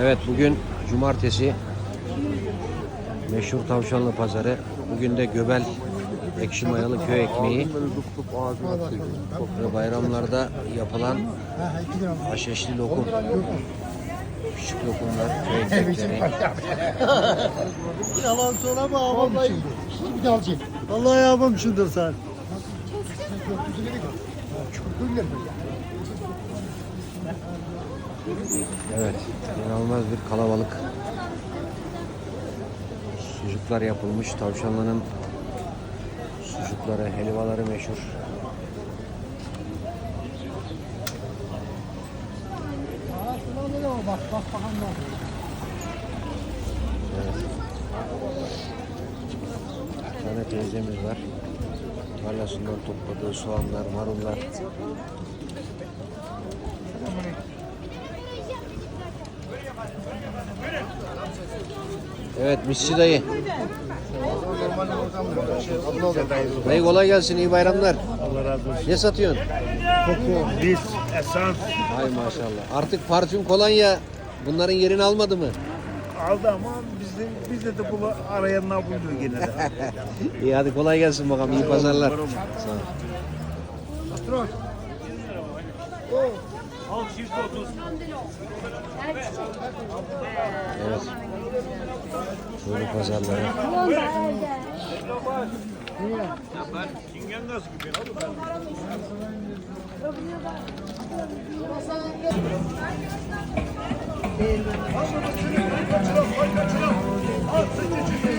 Evet bugün cumartesi meşhur tavşanlı pazarı. Bugün de göbel ekşi mayalı köy ekmeği ve bayramlarda yapılan haşhaşlı lokum. Küçük lokumlar, köy ekmekleri. Yalan söyleme ağabeyim şimdi. Bir çek. Vallahi ağabeyim şundur sen. Evet, inanılmaz bir kalabalık. Sucuklar yapılmış. Tavşanlı'nın sucukları, helvaları meşhur. Bak bak bakalım. Evet. Bir tane teyzemiz var. Tarlasından topladığı soğanlar, marullar. Evet Misçi dayı. Dayı kolay gelsin iyi bayramlar. Allah razı olsun. Ne satıyorsun? Koku, lis, esans Ay maşallah. Artık parfüm kolonya bunların yerini almadı mı? aldı ama bizde, bizde de bunu arayanlar buldu gene de. İyi hadi kolay gelsin bakalım. iyi pazarlar. Sağ ol. Evet. Böyle pazarları.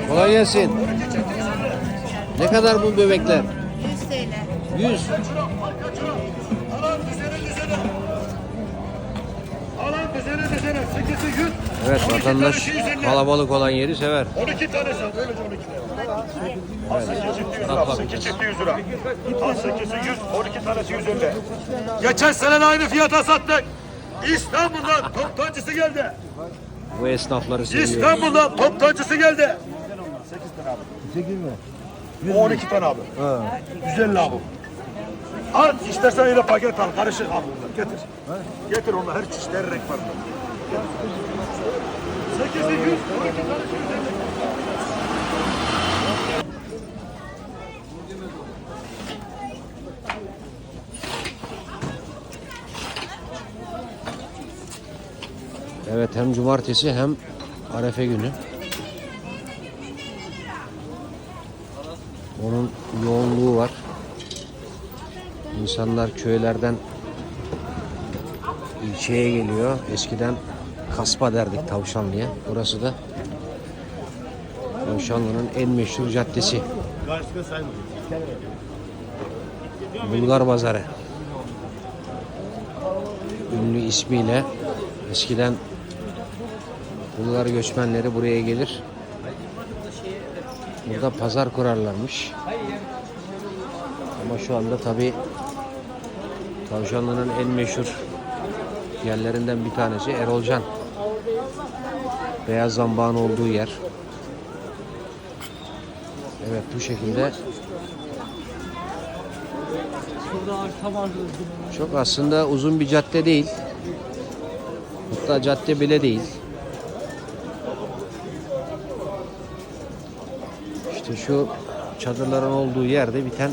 Kolay gelsin. Ne kadar bu bebekler? 100 TL. 100. Evet vatandaş kalabalık olan yeri sever. 12 tanesi. Öylece 12 lira. Al 8 çifti 100 lira. Bak, bak. 8 çifti 100 lira. 8'i 100. 12 tanesi 150. Geçen sene de aynı fiyata sattık. İstanbul'dan toptancısı geldi. Bu esnafları seviyoruz. İstanbul'dan toptancısı geldi. 8 tane abi. 8 mi? O 12 tane abi. 150 abi. Al istersen öyle paket al. Karışık al. Getir. Getir onu. Her çeşit her renk var. 8'i 100. 12 tanesi 150. Evet hem cumartesi hem arefe günü. Onun yoğunluğu var. İnsanlar köylerden ilçeye geliyor. Eskiden kaspa derdik Tavşanlı'ya. Burası da Tavşanlı'nın en meşhur caddesi. Bulgar Pazarı. Ünlü ismiyle eskiden Bulgar göçmenleri buraya gelir. Burada pazar kurarlarmış. Ama şu anda tabi Tavşanlı'nın en meşhur yerlerinden bir tanesi Erolcan. Beyaz zambağın olduğu yer. Evet bu şekilde çok aslında uzun bir cadde değil. Hatta cadde bile değil. İşte şu çadırların olduğu yerde biten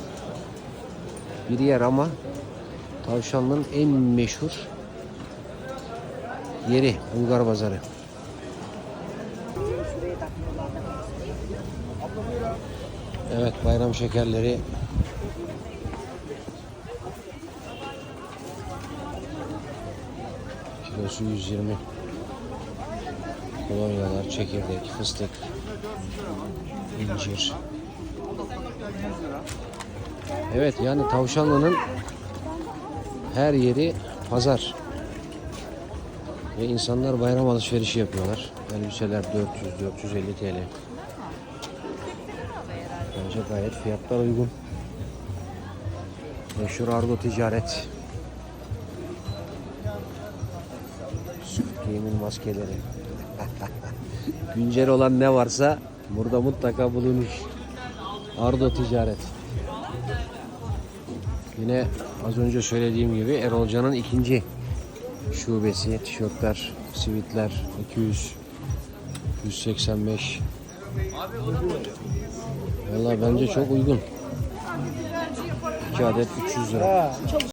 bir yer ama Tavşanlı'nın en meşhur yeri Bulgar Pazarı. Evet bayram şekerleri kilosu 120 kolonyalar, çekirdek, fıstık, incir. Evet yani Tavşanlı'nın her yeri pazar. Ve insanlar bayram alışverişi yapıyorlar. Elbiseler 400-450 TL. Bence gayet fiyatlar uygun. Meşhur Argo Ticaret. Game'in maskeleri. Güncel olan ne varsa burada mutlaka bulunur. Ardo Ticaret. Yine az önce söylediğim gibi Erolcan'ın ikinci şubesi, tişörtler, sivitler 200 185 Valla bence çok uygun. 2 adet 300 lira.